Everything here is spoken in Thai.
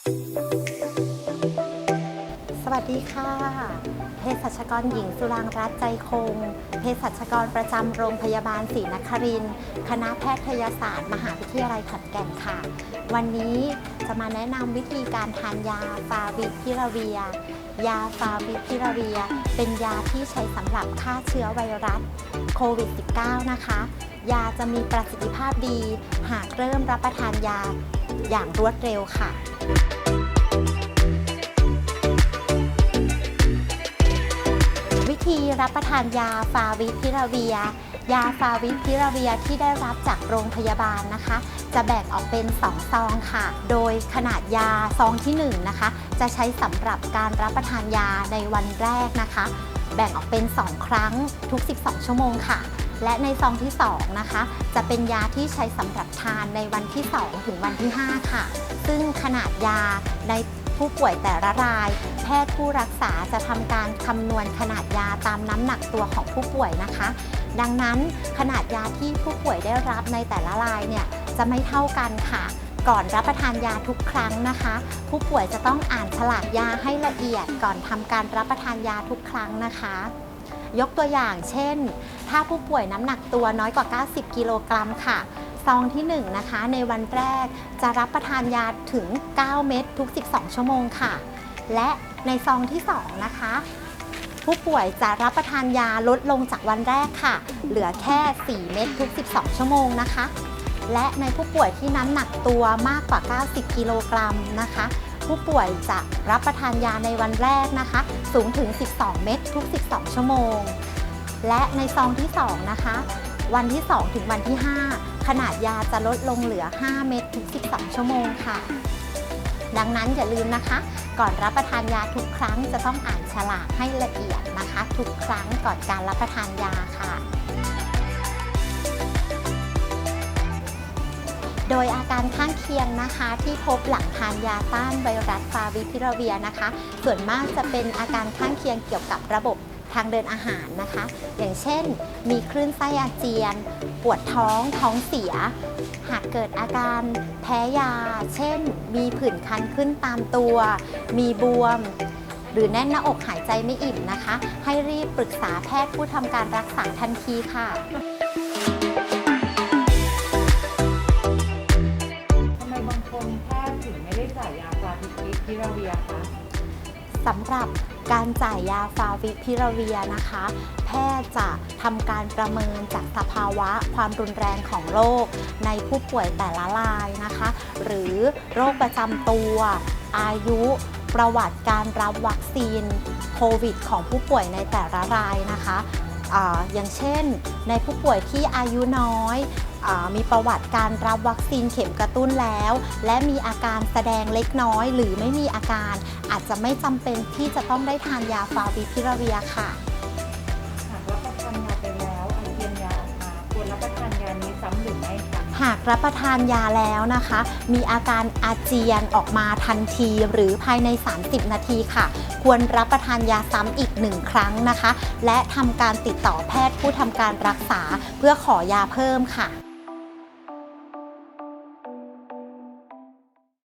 สวัสดีค่ะ เภสัชกรหญิงสุรางรัตน์ใจคง เภสัชกรประจำโรงพยาบาลศรีนครินทร์คณะแพทยศาสตร์ มหาวิทยาลัยขอนแก่นค่ะ วันนี้จะมาแนะนำวิธีการทานยาฟาวิพิราเวีย ยาฟาวิพิราเวีย เป็นยาที่ใช้สำหรับฆ่าเชื้อไวรัสโควิด -19 นะคะ ยาจะมีประสิทธิภาพดี หากเริ่มรับประทานยา อย่างรวดเร็วค่ะวิธีรับประทานยาฟาวิพิราเวีย ยาฟาวิพิราเวียที่ได้รับจากโรงพยาบาลนะคะ จะแบ่งออกเป็น 2 ซองค่ะ โดยขนาดยาซองที่ 1 นะคะ จะใช้สำหรับการรับประทานยาในวันแรกนะคะ แบ่งออกเป็น 2 ครั้งทุก 12 ชั่วโมงค่ะ และในซองที่ 2 นะคะ จะเป็นยาที่ใช้สำหรับทานในวันที่ 2 ถึงวันที่ 5 ค่ะ ซึ่งขนาดยาในผู้ป่วยแต่ละราย แพทย์ผู้รักษาจะทำการคำนวณขนาดยาตามน้ำหนักตัวของผู้ป่วยนะคะ ดังนั้นขนาดยาที่ผู้ป่วยได้รับในแต่ละรายเนี่ยจะไม่เท่ากันค่ะก่อนรับประทานยาทุกครั้งนะคะ ผู้ป่วยจะต้องอ่านฉลากยาให้ละเอียดก่อนทำการรับประทานยาทุกครั้งนะคะ ยกตัวอย่างเช่น ถ้าผู้ป่วยน้ำหนักตัวน้อยกว่า 90 กิโลกรัมค่ะ ซองที่1นะคะในวันแรกจะรับประทานยาถึง 9 เม็ดทุก 12 ชั่วโมงค่ะ และในซองที่2นะคะผู้ป่วยจะรับประทานยาลดลงจากวันแรกค่ะ เหลือแค่ 4 เม็ดทุก 12 ชั่วโมงนะคะ และในผู้ป่วยที่น้ำหนักตัวมากกว่า 90 กิโลกรัมนะคะ ผู้ป่วยจะรับประทานยาในวันแรกนะคะ สูงถึง 12 เม็ดทุก 12 ชั่วโมง และในซองที่ 2 นะคะ วันที่ 2 ถึงวันที่ 5 ขนาดยาจะลดลงเหลือ 5 เม็ดทุก 12 ชั่วโมงค่ะ ดังนั้นอย่าลืมนะคะ ก่อนรับประทานยาทุกครั้งจะต้องอ่านฉลากให้ละเอียดนะคะ ทุกครั้งก่อนการรับประทานยาค่ะ โดยอาการข้างเคียงนะคะที่พบหลังทานยาต้านไวรัสฟาวิพิราเวียนะคะ ส่วนมากจะเป็นอาการข้างเคียงเกี่ยวกับระบบทางเดินอาหารนะคะ อย่างเช่น มีคลื่นไส้อาเจียน ปวดท้อง ท้องเสีย หากเกิดอาการแพ้ยา เช่น มีผื่นคันขึ้นตามตัว มีบวม หรือแน่นหน้าอกหายใจไม่อิ่มนะคะ ให้รีบปรึกษาแพทย์ผู้ทำการรักษาทันทีค่ะ หรับการจ่ายยาฟาวิพิราเวียนะคะ แพทย์จะทำการประเมินจากสภาวะความรุนแรงของโรคในผู้ป่วยแต่ละรายนะคะ หรือโรคประจำตัว อายุประวัติการรับวัคซีนโควิดของผู้ป่วยในแต่ละรายนะคะ อย่างเช่น ในผู้ป่วยที่อายุน้อยอมีประวัติการรับวัคซีนเข็มกระตุ้นแล้ว และมีอาการแสดงเล็กน้อย หรือไม่มีอาการ อาจจะไม่จำเป็นที่จะต้องได้ทานยาฟาวิพิราเวียค่ะ หากรับประทานยาแล้วนะคะ มีอาการอาเจียนออกมาทันที หรือภายใน 30 นาทีค่ะ ควรรับประทานยาซ้ำอีกหนึ่งครั้งนะคะ และทำการติดต่อแพทย์ผู้ทำการรักษาเพื่อขอยาเพิ่มค่ะ